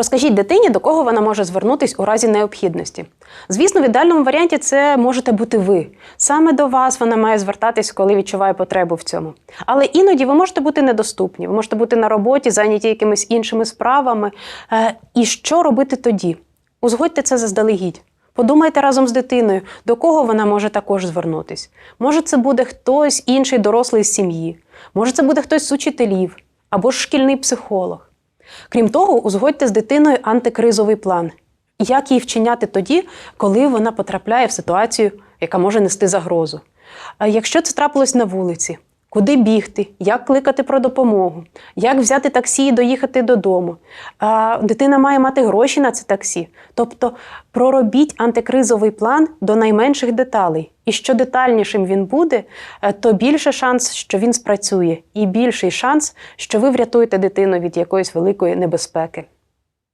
Розкажіть дитині, до кого вона може звернутись у разі необхідності. Звісно, в ідеальному варіанті це можете бути ви. Саме до вас вона має звертатись, коли відчуває потребу в цьому. Але іноді ви можете бути недоступні, ви можете бути на роботі, зайняті якимись іншими справами. Е, І що робити тоді? Узгодьте це заздалегідь. Подумайте разом з дитиною, до кого вона може також звернутись. Може, це буде хтось інший дорослий з сім'ї, може, це буде хтось з учителів або ж шкільний психолог. Крім того, узгодьте з дитиною антикризовий план. Як її вчиняти тоді, коли вона потрапляє в ситуацію, яка може нести загрозу. Якщо це трапилось на вулиці, куди бігти, як кликати про допомогу, як взяти таксі і доїхати додому. Дитина має мати гроші на це таксі. Тобто проробіть антикризовий план до найменших деталей. І що детальнішим він буде, е, то більше шанс, що він спрацює, і більший шанс, що ви врятуєте дитину від якоїсь великої небезпеки.